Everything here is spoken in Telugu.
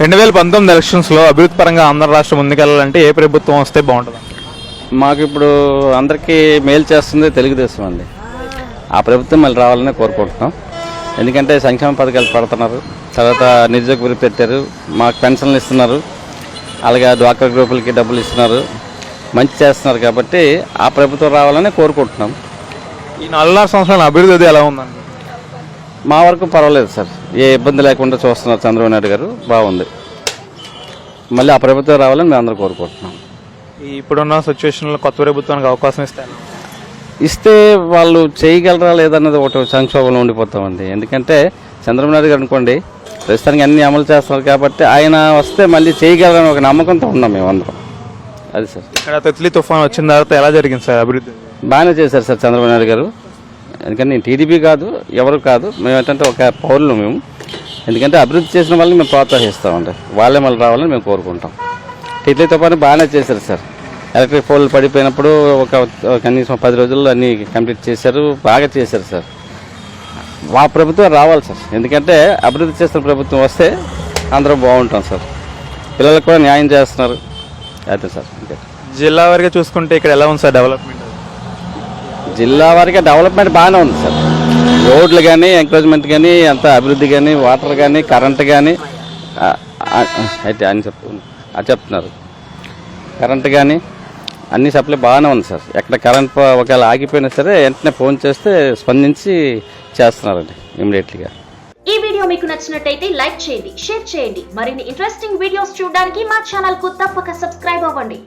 రెండు వేల పంతొమ్మిది ఎలక్షన్స్లో అభివృద్ధి పరంగా ఆంధ్ర రాష్ట్రం ముందుకెళ్ళాలంటే ఏ ప్రభుత్వం వస్తే బాగుంటుంది? మాకు ఇప్పుడు అందరికీ మేలు చేస్తుంది తెలుగుదేశం అండి. ఆ ప్రభుత్వం మళ్ళీ రావాలని కోరుకుంటున్నాం. ఎందుకంటే సంక్షేమ పథకాలు పడుతున్నారు. తర్వాత నిరుద్యోగ వృత్తి పెట్టారు. మాకు పెన్షన్లు ఇస్తున్నారు. అలాగే డ్వాక్రా గ్రూపులకి డబ్బులు ఇస్తున్నారు. మంచి చేస్తున్నారు కాబట్టి ఆ ప్రభుత్వం రావాలని కోరుకుంటున్నాం. ఈ నాలుగున్నర సంవత్సరాల అభివృద్ధి ఎలా ఉందండి? మా వరకు పర్వాలేదు సార్. ఏ ఇబ్బంది లేకుండా చూస్తున్నారు చంద్రబాబు నాయుడు గారు. బాగుంది. మళ్ళీ ఆ ప్రభుత్వం రావాలని మేము అందరూ కోరుకుంటున్నాం. ఇప్పుడున్న సిచ్యువేషన్లో కొత్త ప్రభుత్వానికి అవకాశం ఇస్తే ఎలా? ఇస్తే వాళ్ళు చేయగలరా లేదన్నది ఒకటి సంక్షోభంలో ఉండిపోతామండి ఎందుకంటే చంద్రబాబు నాయుడు గారు అనుకోండి ప్రస్తుతానికి అన్ని అమలు చేస్తున్నారు కాబట్టి ఆయన వస్తే మళ్ళీ చేయగలరని ఒక నమ్మకంతో ఉన్నాం మేము అందరం. అది సార్. ఇక్కడ తిత్లీ తుఫాన్ వచ్చిన తర్వాత ఎలా జరిగింది సార్ అభివృద్ధి? బాగానే చేశారు సార్ చంద్రబాబు నాయుడు గారు. ఎందుకంటే నేను టీడీపీ కాదు ఎవరు కాదు మేము ఏంటంటే ఒక పౌరులు మేము. ఎందుకంటే అభివృద్ధి చేసిన వాళ్ళని మేము ప్రోత్సహిస్తామండి. వాళ్ళే మళ్ళీ రావాలని మేము కోరుకుంటాం. టీడీతో పాటు బాగానే చేశారు సార్. ఎలక్ట్రిక్ పోల్లు పడిపోయినప్పుడు ఒక కనీసం పది రోజుల్లో అన్నీ కంప్లీట్ చేశారు బాగా చేశారు సార్. మా ప్రభుత్వం రావాలి సార్. ఎందుకంటే అభివృద్ధి చేస్తున్న ప్రభుత్వం వస్తే అందరూ బాగుంటాం సార్. పిల్లలకు కూడా న్యాయం చేస్తున్నారు. అయితే సార్ జిల్లా వారిగా చూసుకుంటే ఇక్కడ ఎలా ఉంది సార్ డెవలప్మెంట్? జిల్లా వారికి డెవలప్మెంట్ బాగానే ఉంది సార్. రోడ్లు కానీ ఎంకరేజ్మెంట్ కానీ అంత అభివృద్ధి కానీ వాటర్ కానీ కరెంట్ కానీ అయితే అని చెప్తు అది చెప్తున్నారు. కరెంట్ కానీ అన్ని సప్లై బాగానే ఉంది సార్. ఎక్కడ కరెంట్ ఒకవేళ ఆగిపోయినా సరే వెంటనే ఫోన్ చేస్తే స్పందించి చేస్తున్నారండి ఇమీడియట్లీగా ఈ వీడియో మీకు నచ్చినట్టయితే లైక్ చేయండి షేర్ చేయండి. మరిన్ని ఇంట్రెస్టింగ్ వీడియోస్ చూడడానికి మా ఛానల్కు తప్పక సబ్స్క్రైబ్ అవ్వండి.